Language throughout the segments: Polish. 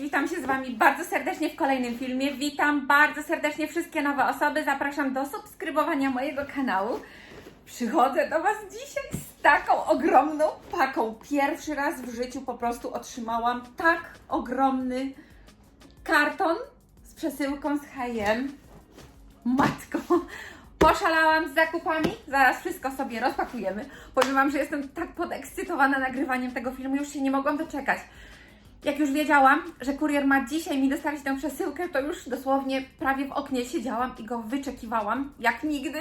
witam się z Wami bardzo serdecznie w kolejnym filmie. Witam bardzo serdecznie wszystkie nowe osoby. Zapraszam do subskrybowania mojego kanału. Przychodzę do Was dzisiaj z taką ogromną paką. Pierwszy raz w życiu po prostu otrzymałam tak ogromny karton z przesyłką z H&M. Matko, poszalałam z zakupami. Zaraz wszystko sobie rozpakujemy. Powiem Wam, że jestem tak podekscytowana nagrywaniem tego filmu, już się nie mogłam doczekać. Jak już wiedziałam, że kurier ma dzisiaj mi dostarczyć tę przesyłkę, to już dosłownie prawie w oknie siedziałam i go wyczekiwałam, jak nigdy.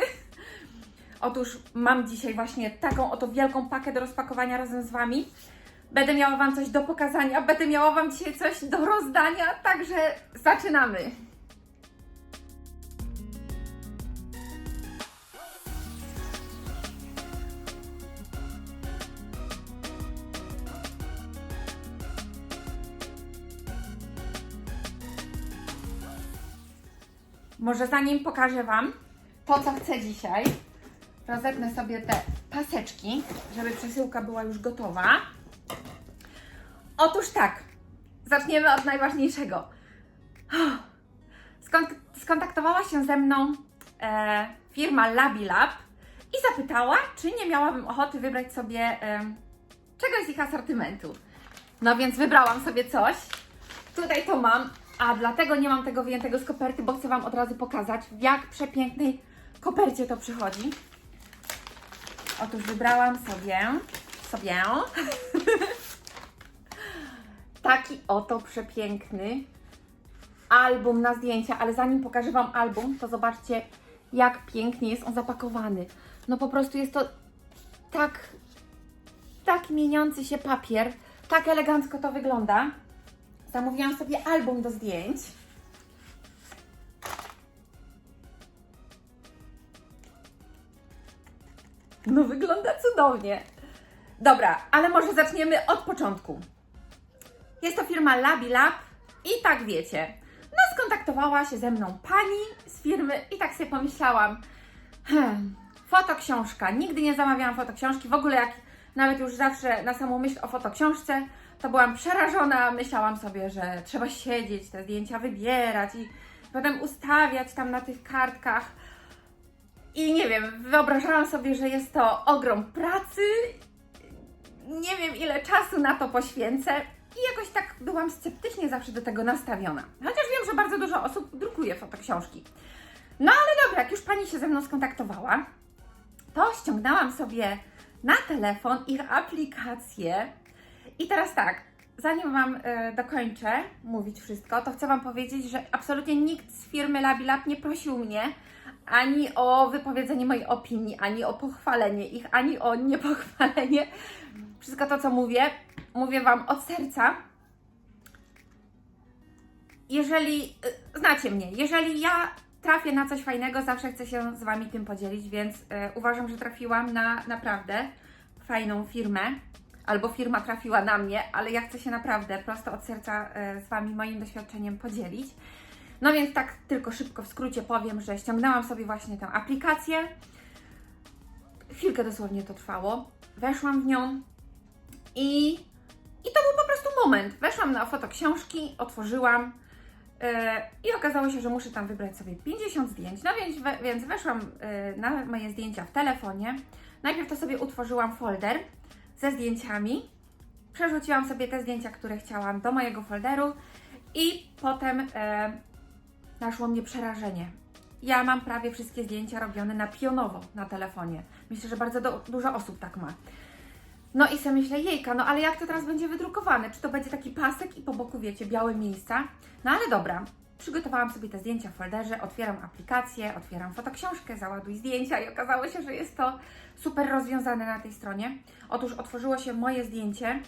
Otóż mam dzisiaj właśnie taką oto wielką pakę do rozpakowania razem z Wami. Będę miała Wam coś do pokazania, będę miała Wam dzisiaj coś do rozdania, także zaczynamy. Może zanim pokażę Wam to, co chcę dzisiaj, rozetnę sobie te paseczki, żeby przesyłka była już gotowa. Otóż tak, zaczniemy od najważniejszego. Skont- skontaktowała się ze mną e, firma Labilab i zapytała, czy nie miałabym ochoty wybrać sobie e, czegoś z ich asortymentu. No więc wybrałam sobie coś. Tutaj to mam, a dlatego nie mam tego wyjętego z koperty, bo chcę Wam od razu pokazać, w jak przepięknej kopercie to przychodzi. Otóż wybrałam sobie, sobie taki oto przepiękny album na zdjęcia, ale zanim pokażę Wam album, to zobaczcie, jak pięknie jest on zapakowany. No po prostu jest to tak, tak mieniący się papier, tak elegancko to wygląda. Zamówiłam sobie album do zdjęć. No wygląda cudownie. Dobra, ale może zaczniemy od początku. Jest to firma Labilab i tak wiecie. No skontaktowała się ze mną pani z firmy i tak sobie pomyślałam, hmm, fotoksiążka. Nigdy nie zamawiałam fotoksiążki. W ogóle jak nawet już zawsze na samą myśl o fotoksiążce, to byłam przerażona. Myślałam sobie, że trzeba siedzieć, te zdjęcia wybierać i potem ustawiać tam na tych kartkach. I nie wiem, wyobrażałam sobie, że jest to ogrom pracy. Nie wiem, ile czasu na to poświęcę. I jakoś tak byłam sceptycznie zawsze do tego nastawiona. Chociaż wiem, że bardzo dużo osób drukuje fotoksiążki. No ale dobra, jak już pani się ze mną skontaktowała, to ściągnęłam sobie na telefon ich aplikację. I teraz tak, zanim Wam e, dokończę mówić wszystko, to chcę Wam powiedzieć, że absolutnie nikt z firmy Labilab nie prosił mnie ani o wypowiedzenie mojej opinii, ani o pochwalenie ich, ani o niepochwalenie. Wszystko to, co mówię, mówię Wam od serca. Jeżeli, y, znacie mnie, jeżeli ja trafię na coś fajnego, zawsze chcę się z Wami tym podzielić, więc y, uważam, że trafiłam na naprawdę fajną firmę, albo firma trafiła na mnie, ale ja chcę się naprawdę prosto od serca y, z Wami moim doświadczeniem podzielić. No więc tak tylko szybko w skrócie powiem, że ściągnęłam sobie właśnie tę aplikację. Chwilkę dosłownie to trwało. Weszłam w nią i, i to był po prostu moment. Weszłam na fotoksiążki, otworzyłam yy, i okazało się, że muszę tam wybrać sobie 50 zdjęć. No więc, we, więc weszłam yy, na moje zdjęcia w telefonie. Najpierw to sobie utworzyłam folder ze zdjęciami. Przerzuciłam sobie te zdjęcia, które chciałam do mojego folderu i potem yy, naszło mnie przerażenie. Ja mam prawie wszystkie zdjęcia robione na pionowo na telefonie. Myślę, że bardzo do, dużo osób tak ma. No i sobie myślę, jejka, no ale jak to teraz będzie wydrukowane? Czy to będzie taki pasek i po boku, wiecie, białe miejsca? No ale dobra, przygotowałam sobie te zdjęcia w folderze, otwieram aplikację, otwieram fotoksiążkę, załaduj zdjęcia i okazało się, że jest to super rozwiązane na tej stronie. Otóż otworzyło się moje zdjęcie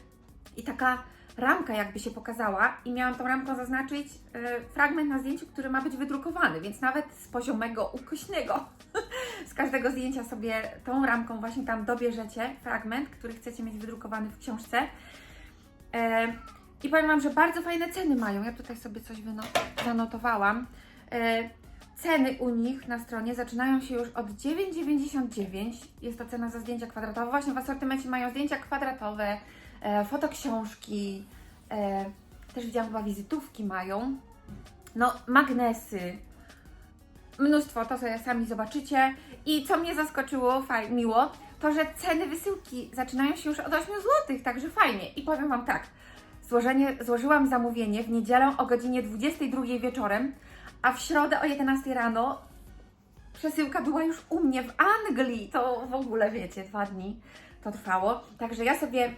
i taka ramka jakby się pokazała i miałam tą ramką zaznaczyć e, fragment na zdjęciu, który ma być wydrukowany, więc nawet z poziomego ukośnego z każdego zdjęcia sobie tą ramką właśnie tam dobierzecie fragment, który chcecie mieć wydrukowany w książce. E, I powiem Wam, że bardzo fajne ceny mają. Ja tutaj sobie coś zanotowałam. E, ceny u nich na stronie zaczynają się już od 9,99. Jest to cena za zdjęcia kwadratowe. Właśnie w asortymencie mają zdjęcia kwadratowe, e, fotoksiążki, e, też widziałam chyba wizytówki mają. No, magnesy, mnóstwo, to sobie sami zobaczycie. I co mnie zaskoczyło, faj, miło, to że ceny wysyłki zaczynają się już od 8 zł, także fajnie. I powiem Wam tak, złożenie, złożyłam zamówienie w niedzielę o godzinie 22 wieczorem, a w środę o 11 rano przesyłka była już u mnie w Anglii. To w ogóle wiecie, dwa dni to trwało. Także ja sobie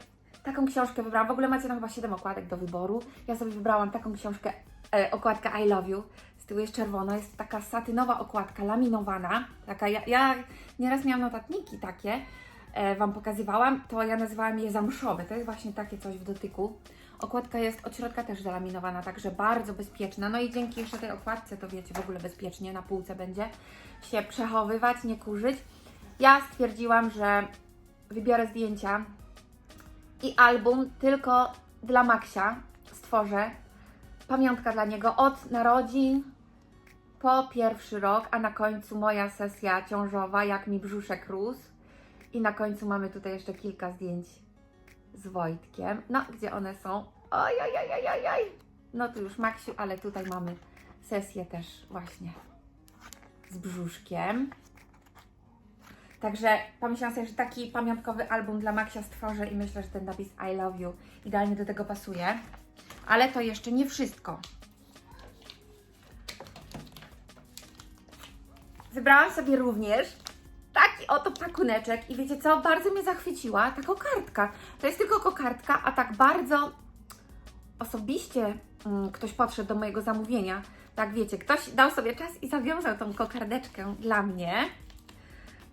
taką książkę wybrałam. W ogóle macie tam chyba 7 okładek do wyboru. Ja sobie wybrałam taką książkę, e, okładka I Love You. Z tyłu jest czerwona, jest taka satynowa okładka, laminowana. Taka, ja, ja nieraz miałam notatniki takie, e, Wam pokazywałam, to ja nazywałam je zamszowe. To jest właśnie takie coś w dotyku. Okładka jest od środka też zalaminowana, także bardzo bezpieczna. No i dzięki jeszcze tej okładce, to wiecie, w ogóle bezpiecznie na półce będzie się przechowywać, nie kurzyć. Ja stwierdziłam, że wybiorę zdjęcia i album tylko dla Maxia stworzę. Pamiątka dla niego od narodzin po pierwszy rok, a na końcu moja sesja ciążowa, jak mi brzuszek rósł. I na końcu mamy tutaj jeszcze kilka zdjęć z Wojtkiem. No, gdzie one są? Oj, oj, oj, oj, oj. No tu już Maksiu, ale tutaj mamy sesję też właśnie z brzuszkiem. Także pomyślałam sobie, że taki pamiątkowy album dla Maxia stworzę i myślę, że ten napis I love you idealnie do tego pasuje. Ale to jeszcze nie wszystko. Wybrałam sobie również taki oto pakuneczek i wiecie co, bardzo mnie zachwyciła ta kokardka. To jest tylko kokardka, a tak bardzo osobiście mm, ktoś podszedł do mojego zamówienia. Tak wiecie, ktoś dał sobie czas i zawiązał tą kokardeczkę dla mnie.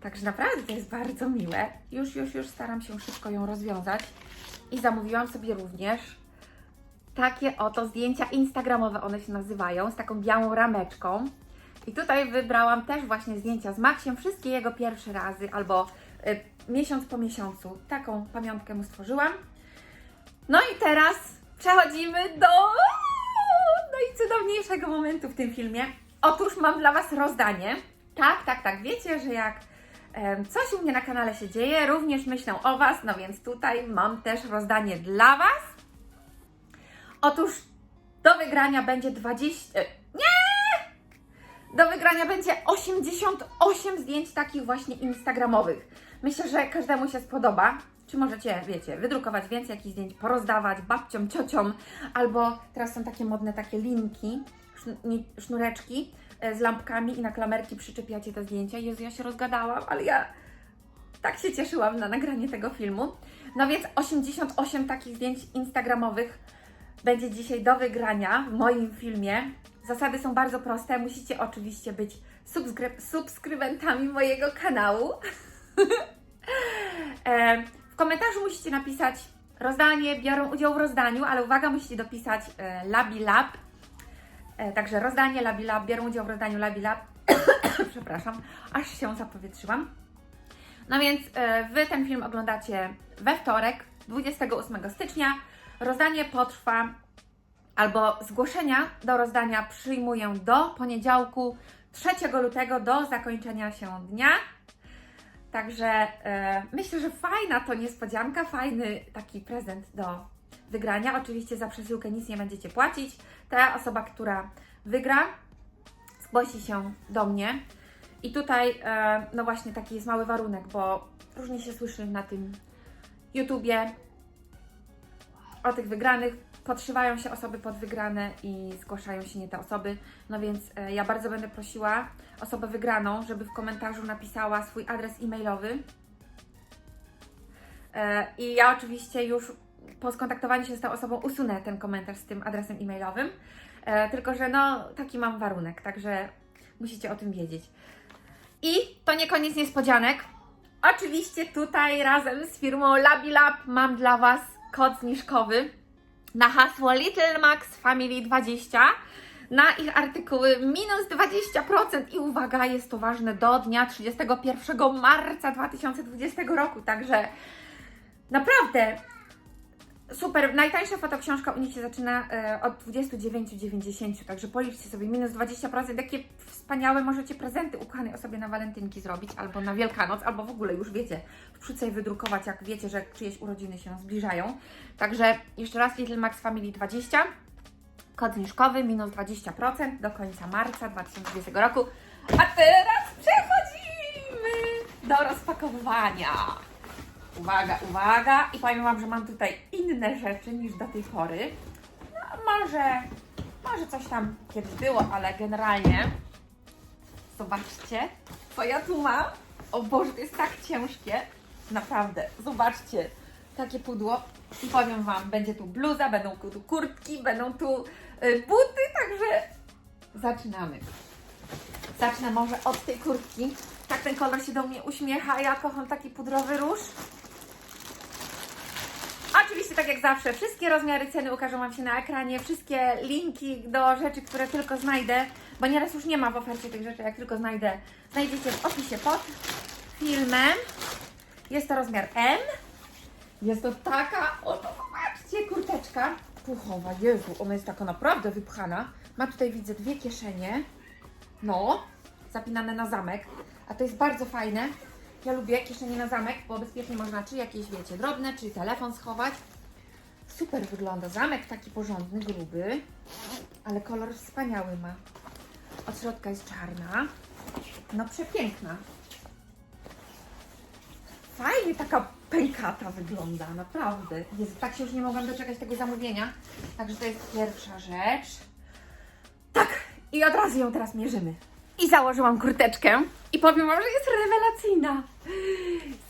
Także naprawdę to jest bardzo miłe. Już, już, już staram się szybko ją rozwiązać. I zamówiłam sobie również takie oto zdjęcia instagramowe, one się nazywają, z taką białą rameczką. I tutaj wybrałam też właśnie zdjęcia z Maxiem, wszystkie jego pierwsze razy, albo y, miesiąc po miesiącu. Taką pamiątkę mu stworzyłam. No i teraz przechodzimy do najcudowniejszego momentu w tym filmie. Otóż mam dla Was rozdanie. Tak, tak, tak. Wiecie, że jak coś u mnie na kanale się dzieje, również myślę o Was, no więc tutaj mam też rozdanie dla Was. Otóż do wygrania będzie 20. e, Nie! Do wygrania będzie 88 zdjęć takich właśnie instagramowych. Myślę, że każdemu się spodoba. Czy możecie, wiecie, wydrukować więcej jakichś zdjęć, porozdawać babciom, ciociom, albo teraz są takie modne takie linki, sznureczki e, z lampkami i na klamerki przyczepiacie te zdjęcia. Jezu, ja się rozgadałam, ale ja tak się cieszyłam na nagranie tego filmu. No więc 88 takich zdjęć instagramowych będzie dzisiaj do wygrania w moim filmie. Zasady są bardzo proste. Musicie oczywiście być subskry- subskrybentami mojego kanału. E, w komentarzu musicie napisać rozdanie, biorą udział w rozdaniu, ale uwaga, musicie dopisać e, Labi Lab. E, także rozdanie Labi Lab, biorą udział w rozdaniu Labi Lab. Przepraszam, aż się zapowietrzyłam. No więc Wy ten film oglądacie we wtorek, 28 stycznia. Rozdanie potrwa, albo zgłoszenia do rozdania przyjmuję do poniedziałku 3 lutego, do zakończenia się dnia. Także e, myślę, że fajna to niespodzianka, fajny taki prezent do wygrania. Oczywiście za przesyłkę nic nie będziecie płacić. Ta osoba, która wygra, zgłosi się do mnie. I tutaj, e, no właśnie, taki jest mały warunek, bo różnie się słyszy na tym YouTubie o tych wygranych. Podszywają się osoby pod wygrane i zgłaszają się nie te osoby. No więc e, ja bardzo będę prosiła osobę wygraną, żeby w komentarzu napisała swój adres e-mailowy. E, I ja oczywiście już po skontaktowaniu się z tą osobą usunę ten komentarz z tym adresem e-mailowym. E, tylko, że no taki mam warunek, także musicie o tym wiedzieć. I to nie koniec niespodzianek. Oczywiście tutaj razem z firmą Labilab mam dla Was kod zniżkowy na hasło Little Max Family 20 na ich artykuły minus 20% i uwaga, jest to ważne do dnia 31 marca 2020 roku, także naprawdę super. Najtańsza fotoksiążka u nich się zaczyna e, od 29,90, także policzcie sobie minus 20%. Jakie wspaniałe możecie prezenty ukochanej osobie na walentynki zrobić, albo na Wielkanoc, albo w ogóle już wiecie, wkrótce je wydrukować, jak wiecie, że czyjeś urodziny się zbliżają. Także jeszcze raz Little Max Family 20. Kod zniżkowy minus 20% do końca marca 2020 roku. A teraz przechodzimy do rozpakowywania. Uwaga, uwaga. I powiem Wam, że mam tutaj inne rzeczy niż do tej pory. No, może, może coś tam kiedyś było, ale generalnie zobaczcie, co ja tu mam. O Boże, to jest tak ciężkie. Naprawdę, zobaczcie, takie pudło. I powiem Wam, będzie tu bluza, będą tu kurtki, będą tu y, buty, także zaczynamy. Zacznę może od tej kurtki. Tak ten kolor się do mnie uśmiecha, ja kocham taki pudrowy róż. Tak jak zawsze, wszystkie rozmiary ceny ukażą Wam się na ekranie, wszystkie linki do rzeczy, które tylko znajdę, bo nieraz już nie ma w ofercie tych rzeczy, jak tylko znajdę, znajdziecie w opisie pod filmem. Jest to rozmiar M. Jest to taka, oto zobaczcie, kurteczka puchowa. Jezu, ona jest taka naprawdę wypchana. Ma tutaj, widzę, dwie kieszenie. No, zapinane na zamek. A to jest bardzo fajne. Ja lubię kieszenie na zamek, bo bezpiecznie można czy jakieś, wiecie, drobne, czy telefon schować. Super wygląda. Zamek taki porządny, gruby, ale kolor wspaniały ma. Od środka jest czarna. No przepiękna. Fajnie taka pękata wygląda, naprawdę. Jezu, tak się już nie mogłam doczekać tego zamówienia. Także to jest pierwsza rzecz. Tak, i od razu ją teraz mierzymy. I założyłam kurteczkę i powiem Wam, że jest rewelacyjna.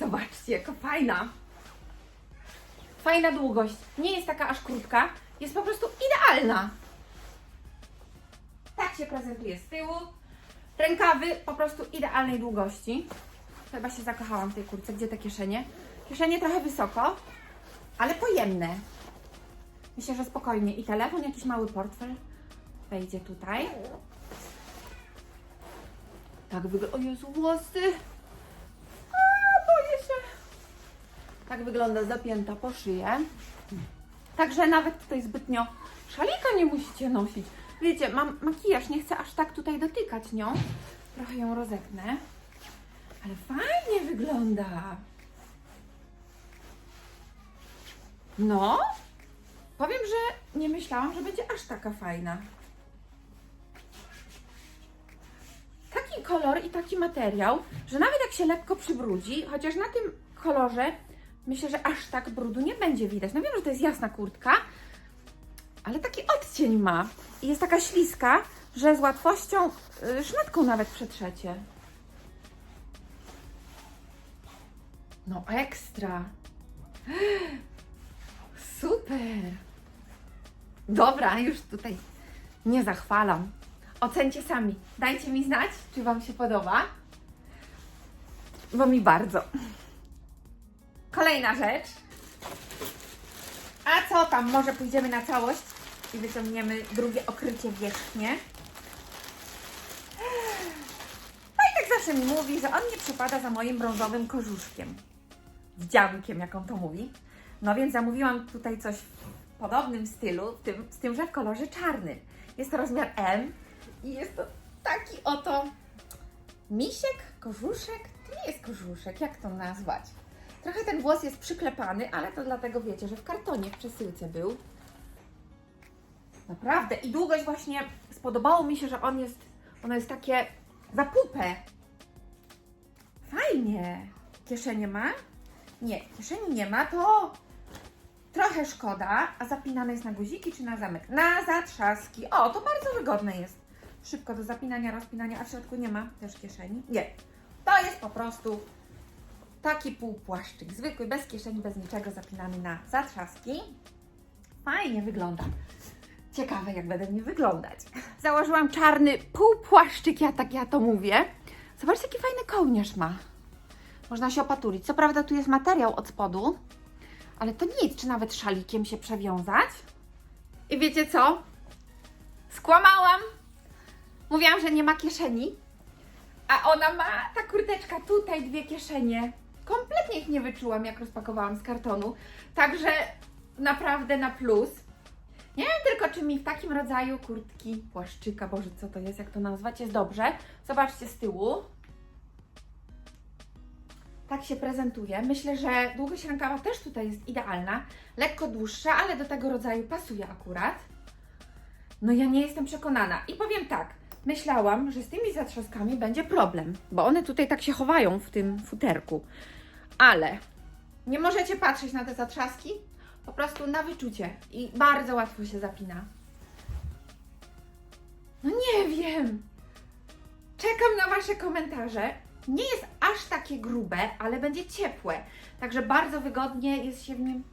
Zobaczcie, jaka fajna. Fajna długość. Nie jest taka aż krótka, jest po prostu idealna. Tak się prezentuje z tyłu. Rękawy po prostu idealnej długości. Chyba się zakochałam w tej kurtce. Gdzie te kieszenie? Kieszenie trochę wysoko, ale pojemne. Myślę, że spokojnie. I telefon, jakiś mały portfel wejdzie tutaj. Tak wygląda. O Jezu, włosy. A, boję się. Tak wygląda zapięta po szyję. Także nawet tutaj zbytnio szalika nie musicie nosić. Wiecie, mam makijaż, nie chcę aż tak tutaj dotykać nią. Trochę ją rozepnę. Ale fajnie wygląda. No, powiem, że nie myślałam, że będzie aż taka fajna. Taki kolor i taki materiał, że nawet jak się lekko przybrudzi, chociaż na tym kolorze myślę, że aż tak brudu nie będzie widać. No wiem, że to jest jasna kurtka, ale taki odcień ma. I jest taka śliska, że z łatwością y, szmatką nawet przetrzecie. No ekstra. Super. Dobra, już tutaj nie zachwalam. Ocencie sami. Dajcie mi znać, czy Wam się podoba. Bo mi bardzo. Kolejna rzecz. A co tam? Może pójdziemy na całość i wyciągniemy drugie okrycie wierzchnie. Wojtek zawsze mi mówi, że on nie przypada za moim brązowym kożuszkiem. Wdziankiem, jak on to mówi. No więc zamówiłam tutaj coś w podobnym stylu, tym, z tym, że w kolorze czarnym. Jest to rozmiar M i jest to taki oto misiek, kożuszek. To nie jest kożuszek, jak to nazwać? Trochę ten włos jest przyklepany, ale to dlatego wiecie, że w kartonie w przesyłce był. Naprawdę. I długość właśnie spodobało mi się, że on jest, ono jest takie za pupę. Fajnie. Kieszenie ma? Nie, kieszeni nie ma, to trochę szkoda. A zapinane jest na guziki czy na zamek? Na zatrzaski. O, to bardzo wygodne jest. Szybko do zapinania, rozpinania, a w środku nie ma też kieszeni. Nie. To jest po prostu taki półpłaszczyk. Zwykły, bez kieszeni, bez niczego, zapinany na zatrzaski. Fajnie wygląda. Ciekawe, jak będę w wyglądać. Założyłam czarny półpłaszczyk, ja tak ja to mówię. Zobaczcie, jaki fajny kołnierz ma. Można się opatulić. Co prawda tu jest materiał od spodu, ale to nic, czy nawet szalikiem się przewiązać. I wiecie co? Skłamałam. Mówiłam, że nie ma kieszeni, a ona ma, ta kurteczka, tutaj dwie kieszenie. Kompletnie ich nie wyczułam, jak rozpakowałam z kartonu. Także naprawdę na plus. Nie wiem tylko, czy mi w takim rodzaju kurtki, płaszczyka, Boże, co to jest, jak to nazwać, jest dobrze. Zobaczcie z tyłu. Tak się prezentuje. Myślę, że długość rękawa też tutaj jest idealna. Lekko dłuższa, ale do tego rodzaju pasuje akurat. No ja nie jestem przekonana. I powiem tak, myślałam, że z tymi zatrzaskami będzie problem, bo one tutaj tak się chowają w tym futerku. Ale nie możecie patrzeć na te zatrzaski, po prostu na wyczucie i bardzo łatwo się zapina. No nie wiem. Czekam na Wasze komentarze. Nie jest aż takie grube, ale będzie ciepłe. Także bardzo wygodnie jest się w nim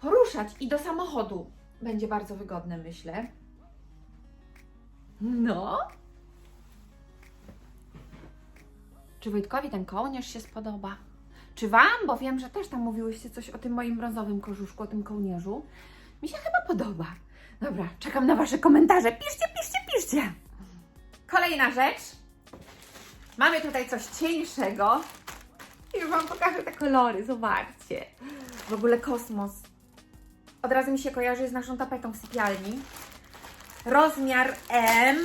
poruszać i do samochodu będzie bardzo wygodne, myślę. No. Czy Wojtkowi ten kołnierz się spodoba? Czy Wam? Bo wiem, że też tam mówiłyście coś o tym moim brązowym kożuszku, o tym kołnierzu. Mi się chyba podoba. Dobra, czekam na Wasze komentarze. Piszcie, piszcie, piszcie. Kolejna rzecz. Mamy tutaj coś cieńszego. Już Wam pokażę te kolory, zobaczcie. W ogóle kosmos. Od razu mi się kojarzy z naszą tapetą w sypialni. Rozmiar M.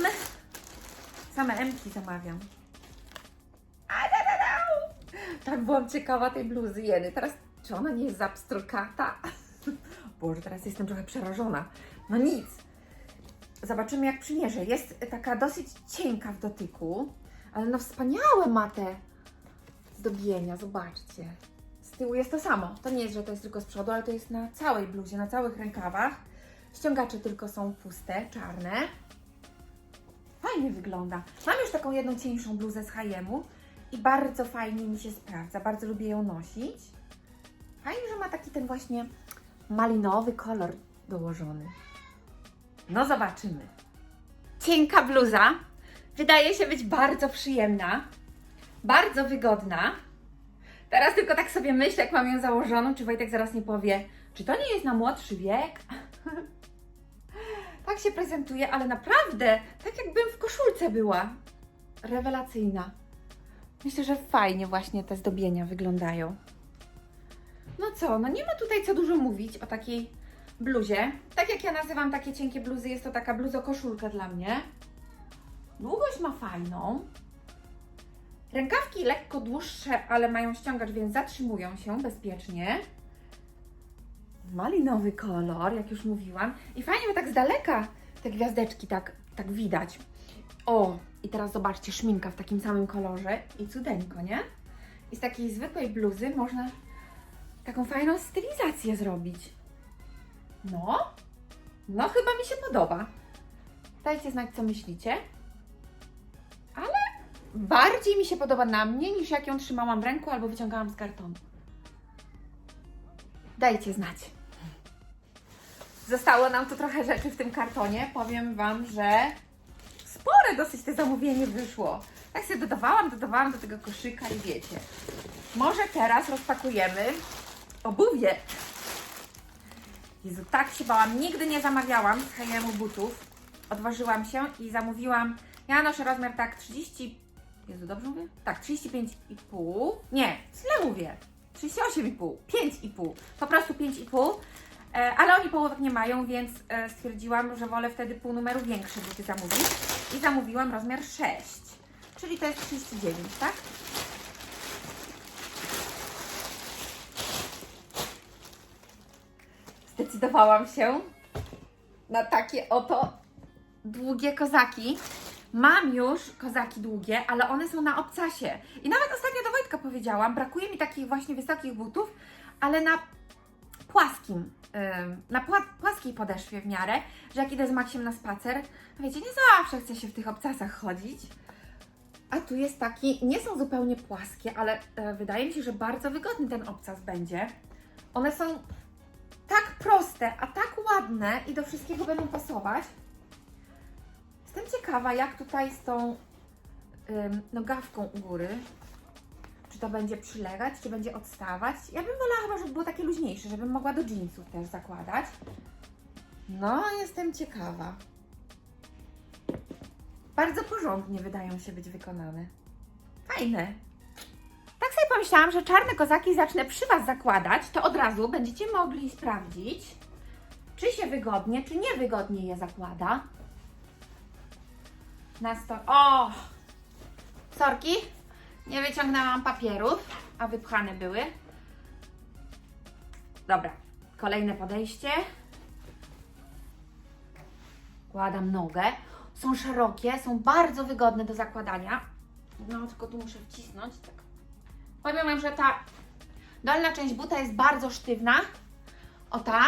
Same M-ki zamawiam. Tak byłam ciekawa tej bluzy Jeny. Teraz, czy ona nie jest zapstrokata? Boże, teraz jestem trochę przerażona. No nic. Zobaczymy jak przymierzę. Jest taka dosyć cienka w dotyku, ale no wspaniałe ma te zdobienia, zobaczcie. Z tyłu jest to samo. To nie jest, że to jest tylko z przodu, ale to jest na całej bluzie, na całych rękawach. Ściągacze tylko są puste, czarne. Fajnie wygląda. Mam już taką jedną cieńszą bluzę z H&M-u i bardzo fajnie mi się sprawdza. Bardzo lubię ją nosić. Fajnie, że ma taki ten właśnie malinowy kolor dołożony. No zobaczymy. Cienka bluza. Wydaje się być bardzo przyjemna. Bardzo wygodna. Teraz tylko tak sobie myślę, jak mam ją założoną, czy Wojtek zaraz nie powie, czy to nie jest na młodszy wiek? tak się prezentuje, ale naprawdę, tak jakbym w koszulce była. Rewelacyjna. Myślę, że fajnie właśnie te zdobienia wyglądają. No co, no nie ma tutaj co dużo mówić o takiej bluzie. Tak jak ja nazywam takie cienkie bluzy, jest to taka bluzo-koszulka dla mnie. Długość ma fajną. Rękawki lekko dłuższe, ale mają ściągacz, więc zatrzymują się bezpiecznie. Malinowy kolor, jak już mówiłam. I fajnie, bo tak z daleka te gwiazdeczki tak, tak widać. O, i teraz zobaczcie, szminka w takim samym kolorze i cudeńko, nie? I z takiej zwykłej bluzy można taką fajną stylizację zrobić. No, no chyba mi się podoba. Dajcie znać, co myślicie. Ale bardziej mi się podoba na mnie, niż jak ją trzymałam w ręku albo wyciągałam z kartonu. Dajcie znać. Zostało nam tu trochę rzeczy w tym kartonie. Powiem Wam, że spore dosyć te zamówienie wyszło. Tak się dodawałam, dodawałam do tego koszyka i wiecie. Może teraz rozpakujemy obuwie. Jezu, tak się bałam. Nigdy nie zamawiałam z H&M butów. Odważyłam się i zamówiłam. Ja noszę rozmiar tak 30. Jezu, dobrze mówię? Tak, 35,5. Nie, źle mówię. 38,5. 5,5. Po prostu 5,5. E, ale oni połowek nie mają, więc e, stwierdziłam, że wolę wtedy pół numeru większe buty zamówić. I zamówiłam rozmiar 6. Czyli to jest 39, tak? zdecydowałam się na takie oto długie kozaki. Mam już kozaki długie, ale one są na obcasie. I nawet ostatnio do Wojtka powiedziałam, brakuje mi takich właśnie wysokich butów, ale na płaskim, na pła płaskiej podeszwie w miarę, że jak idę z Maksiem na spacer, wiecie, nie zawsze chcę się w tych obcasach chodzić. A tu jest taki, nie są zupełnie płaskie, ale e, wydaje mi się, że bardzo wygodny ten obcas będzie. One są tak proste, a tak ładne i do wszystkiego będą pasować. Jestem ciekawa, jak tutaj z tą nogawką u góry. Czy to będzie przylegać, czy będzie odstawać. Ja bym wolała chyba, żeby było takie luźniejsze, żebym mogła do jeansów też zakładać. No, jestem ciekawa. Bardzo porządnie wydają się być wykonane. Fajne. Tak sobie pomyślałam, że czarne kozaki zacznę przy Was zakładać, to od razu będziecie mogli sprawdzić, czy się wygodnie, czy niewygodnie je zakłada. Na sto... O! Sorki, nie wyciągnęłam papierów, a wypchane były. Dobra, kolejne podejście. Kładam nogę. Są szerokie, są bardzo wygodne do zakładania. No, tylko tu muszę wcisnąć. Tak. Powiem Wam, że ta dolna część buta jest bardzo sztywna. O ta,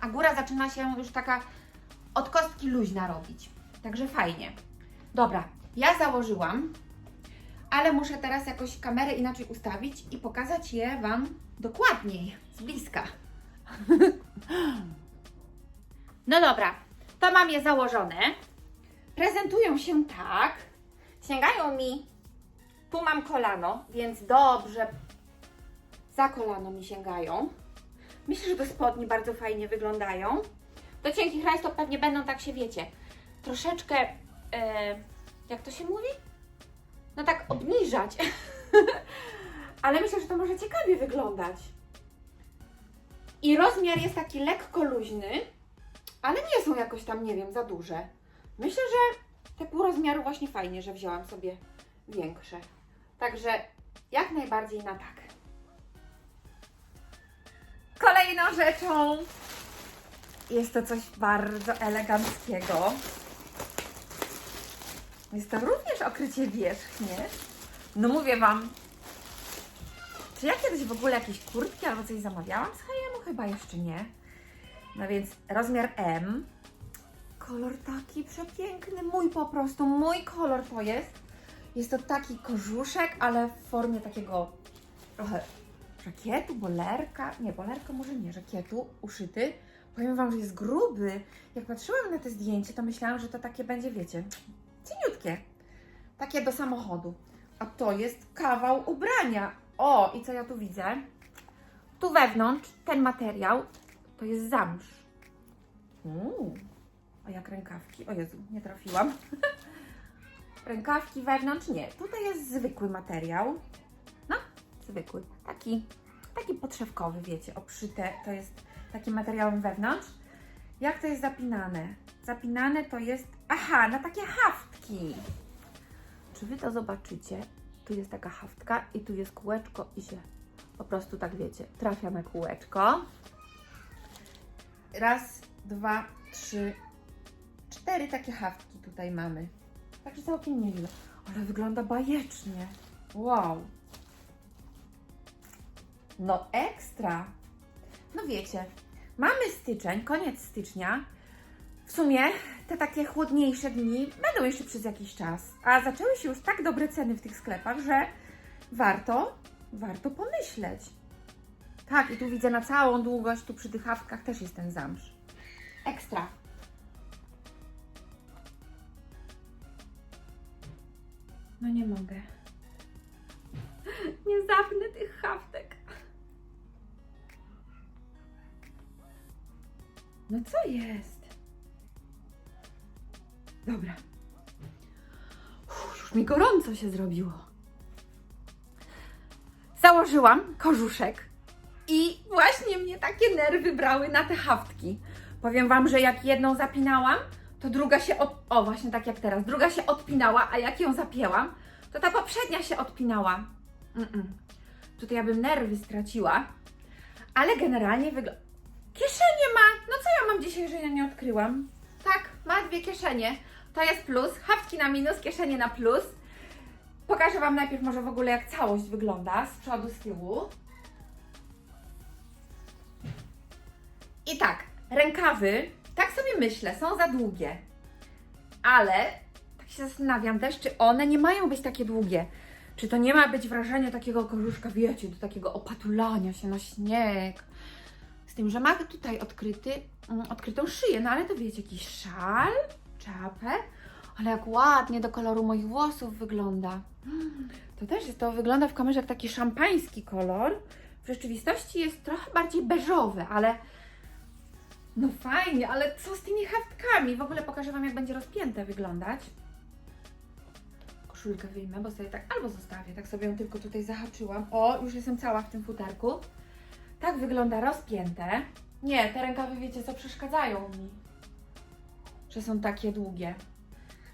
a góra zaczyna się już taka od kostki luźna robić. Także fajnie. Dobra, ja założyłam, ale muszę teraz jakoś kamerę inaczej ustawić i pokazać je Wam dokładniej, z bliska. No dobra, to mam je założone. Prezentują się tak. Sięgają mi. Tu mam kolano, więc dobrze za kolano mi sięgają. Myślę, że do spodni bardzo fajnie wyglądają. Do cienkich rajstop pewnie będą, tak się wiecie, troszeczkę, e, jak to się mówi? No tak obniżać. Ale myślę, że to może ciekawie wyglądać. I rozmiar jest taki lekko luźny, ale nie są jakoś tam, nie wiem, za duże. Myślę, że te pół rozmiaru właśnie fajnie, że wzięłam sobie większe. Także jak najbardziej na tak. Kolejną rzeczą jest to coś bardzo eleganckiego. Jest to również okrycie wierzchnie. No mówię Wam, czy ja kiedyś w ogóle jakieś kurtki albo coś zamawiałam z H&M? Chyba jeszcze nie. No więc rozmiar M. Kolor taki przepiękny, mój po prostu, mój kolor to jest. Jest to taki kożuszek, ale w formie takiego trochę żakietu, bolerka. Nie, bolerka może nie, żakietu uszyty. Powiem Wam, że jest gruby. Jak patrzyłam na te zdjęcie, to myślałam, że to takie będzie, wiecie, cieniutkie. Takie do samochodu. A to jest kawał ubrania. O, i co ja tu widzę? Tu wewnątrz ten materiał to jest zamsz. Uuu, a jak rękawki? O Jezu, nie trafiłam. rękawki wewnątrz nie. Tutaj jest zwykły materiał. No, zwykły. Taki, taki podszewkowy, wiecie, obszyte. To jest takim materiałem wewnątrz. Jak to jest zapinane? Zapinane to jest, aha, na takie haftki. Czy Wy to zobaczycie? Tu jest taka haftka i tu jest kółeczko i się po prostu tak wiecie, trafia na kółeczko. Raz, dwa, trzy, cztery takie haftki tutaj mamy. Także całkiem nieźle. Ale wygląda bajecznie. Wow. No ekstra. No wiecie, mamy styczeń, koniec stycznia. W sumie te takie chłodniejsze dni będą jeszcze przez jakiś czas. A zaczęły się już tak dobre ceny w tych sklepach, że warto, warto pomyśleć. Tak, i tu widzę na całą długość, tu przy tych haftkach też jest ten zamsz. Ekstra. No nie mogę. Nie zapnę tych haftek. No co jest? Dobra. Już mi gorąco się zrobiło. Założyłam kożuszek i właśnie mnie takie nerwy brały na te haftki. Powiem Wam, że jak jedną zapinałam, to druga się od... O, właśnie tak jak teraz. Druga się odpinała, a jak ją zapięłam, to ta poprzednia się odpinała. Mm-mm. Tutaj ja bym nerwy straciła, ale generalnie wygląda... Kieszenie ma! No co ja mam dzisiaj, że ja nie odkryłam? Tak, ma dwie kieszenie. To jest plus. Haftki na minus, kieszenie na plus. Pokażę Wam najpierw może w ogóle jak całość wygląda z przodu, z tyłu. I tak, rękawy, tak sobie myślę, są za długie. Ale tak się zastanawiam też, czy one nie mają być takie długie. Czy to nie ma być wrażenie takiego kożuszka, wiecie, do takiego opatulania się na śnieg. Z tym, że ma tutaj odkryty, mm, odkrytą szyję, no ale to wiecie, jakiś szal, czapę, ale jak ładnie do koloru moich włosów wygląda. To też jest, to wygląda w kamerze jak taki szampański kolor. W rzeczywistości jest trochę bardziej beżowy, ale no fajnie, ale co z tymi haftkami? W ogóle pokażę Wam, jak będzie rozpięte wyglądać. Koszulkę wyjmę, bo sobie tak albo zostawię, tak sobie ją tylko tutaj zahaczyłam. O, już jestem cała w tym futerku. Tak wygląda rozpięte. Nie, te rękawy wiecie co, przeszkadzają mi. Że są takie długie.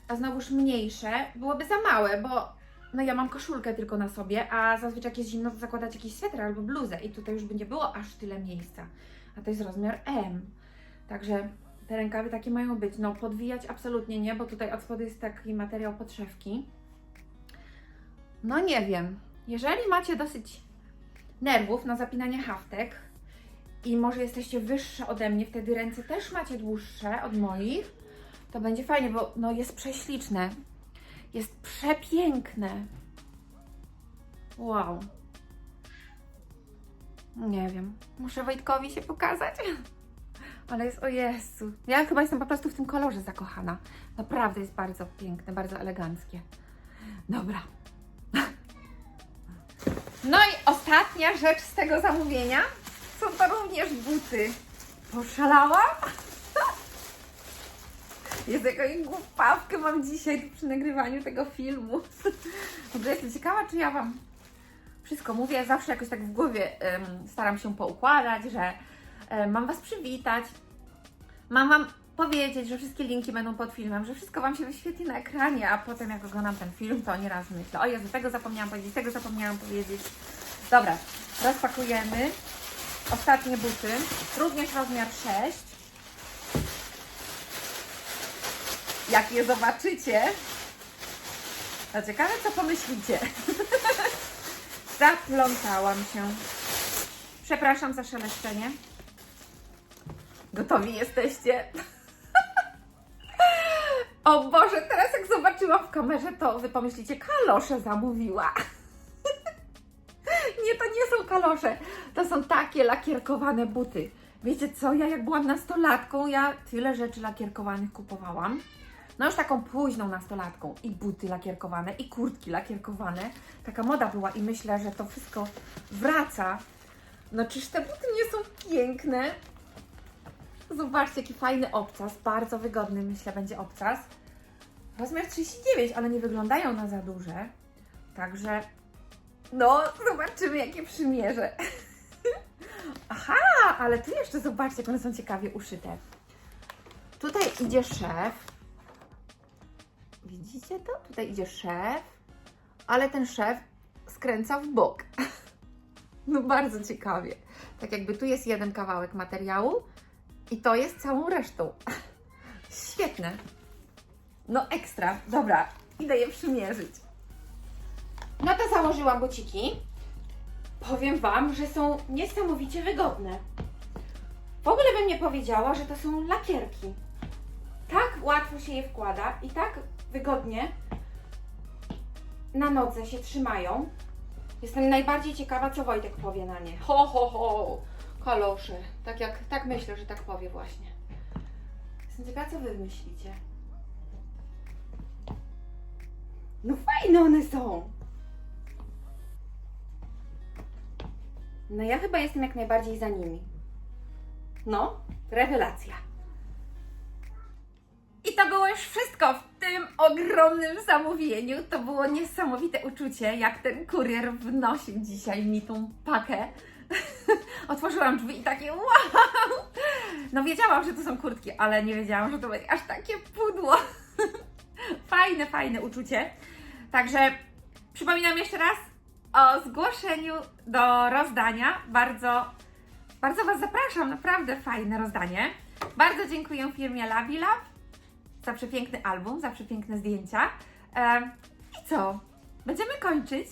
A znowuż mniejsze byłoby za małe, bo no ja mam koszulkę tylko na sobie, a zazwyczaj jak jest zimno, to zakładać jakiś sweter albo bluzę i tutaj już by nie było aż tyle miejsca. A to jest rozmiar M. Także Te rękawy takie mają być. No, podwijać absolutnie nie, bo tutaj od spodu jest taki materiał podszewki. No nie wiem. Jeżeli macie dosyć nerwów na zapinanie haftek i może jesteście wyższe ode mnie, wtedy ręce też macie dłuższe od moich, to będzie fajnie, bo no jest prześliczne. Jest przepiękne. Wow. Nie wiem. Muszę Wojtkowi się pokazać. Ale jest, o Jezu. Ja chyba jestem po prostu w tym kolorze zakochana. Naprawdę jest bardzo piękne, bardzo eleganckie. Dobra. No i ostatnia rzecz z tego zamówienia. Są to również buty. Poszalałam? Jest jakąś głupawkę mam dzisiaj przy nagrywaniu tego filmu. W ogóle jestem ciekawa, czy ja Wam wszystko mówię. Zawsze jakoś tak w głowie em, staram się poukładać, że em, mam Was przywitać. Mam Wam powiedzieć, że wszystkie linki będą pod filmem, że wszystko Wam się wyświetli na ekranie, a potem jak oglądam ten film, to nieraz myślę, o Jezu, tego zapomniałam powiedzieć, tego zapomniałam powiedzieć. Dobra, rozpakujemy ostatnie buty, również rozmiar 6. Jak je zobaczycie, to ciekawe co pomyślicie. Zaplątałam się. Przepraszam za szeleszczenie. Gotowi jesteście? O Boże, teraz jak zobaczyłam w kamerze, to wy pomyślicie, kalosze zamówiła. Nie, to nie są kalosze. To są takie lakierkowane buty. Wiecie co, ja jak byłam nastolatką, ja tyle rzeczy lakierkowanych kupowałam. No już taką późną nastolatką. I buty lakierkowane, i kurtki lakierkowane. Taka moda była i myślę, że to wszystko wraca. No czyż te buty nie są piękne? Zobaczcie, jaki fajny obcas. Bardzo wygodny, myślę, będzie obcas. Rozmiar 39, ale nie wyglądają na za duże. Także, no, zobaczymy, jakie przymierze. Aha, ale tu jeszcze zobaczcie, jak one są ciekawie uszyte. Tutaj idzie szef. Widzicie to? Tutaj idzie szef, ale ten szef skręca w bok. No bardzo ciekawie. Tak jakby tu jest jeden kawałek materiału i to jest całą resztą. Świetne. No ekstra. Dobra, idę je przymierzyć. No to założyłam buciki. Powiem Wam, że są niesamowicie wygodne. W ogóle bym nie powiedziała, że to są lakierki. Tak łatwo się je wkłada i tak wygodnie na nodze się trzymają. Jestem najbardziej ciekawa, co Wojtek powie na nie. Ho, ho, ho, kalosze. Tak jak, tak myślę, że tak powie właśnie. Jestem ciekawa, co Wy myślicie. No fajne one są. No ja chyba jestem jak najbardziej za nimi. No, rewelacja. I to było już wszystko w ogromnym zamówieniu. To było niesamowite uczucie, jak ten kurier wnosił dzisiaj mi tą pakę. Otworzyłam drzwi i takie wow! No wiedziałam, że to są kurtki, ale nie wiedziałam, że to będzie aż takie pudło. Fajne, fajne uczucie. Także przypominam jeszcze raz o zgłoszeniu do rozdania. Bardzo, bardzo Was zapraszam, naprawdę fajne rozdanie. Bardzo dziękuję firmie Labilab za przepiękny album, za przepiękne zdjęcia. Em, I co? Będziemy kończyć.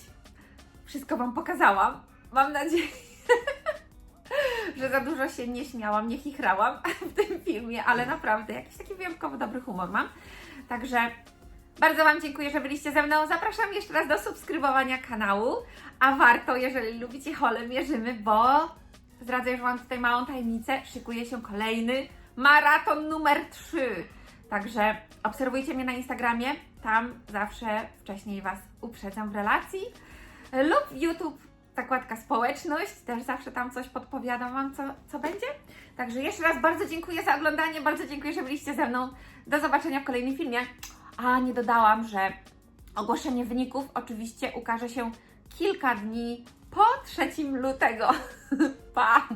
Wszystko Wam pokazałam. Mam nadzieję, że za dużo się nie śmiałam, nie chichrałam w tym filmie, ale naprawdę jakiś taki wyjątkowo dobry humor mam. Także bardzo Wam dziękuję, że byliście ze mną. Zapraszam jeszcze raz do subskrybowania kanału, a warto, jeżeli lubicie hole mierzymy, bo zdradzę już Wam tutaj małą tajemnicę, szykuje się kolejny maraton numer 3. Także obserwujcie mnie na Instagramie, tam zawsze wcześniej Was uprzedzam w relacji. Lub YouTube, zakładka społeczność, też zawsze tam coś podpowiadam Wam, co, co będzie. Także jeszcze raz bardzo dziękuję za oglądanie, bardzo dziękuję, że byliście ze mną. Do zobaczenia w kolejnym filmie. A nie dodałam, że ogłoszenie wyników oczywiście ukaże się kilka dni po 3 lutego. pa!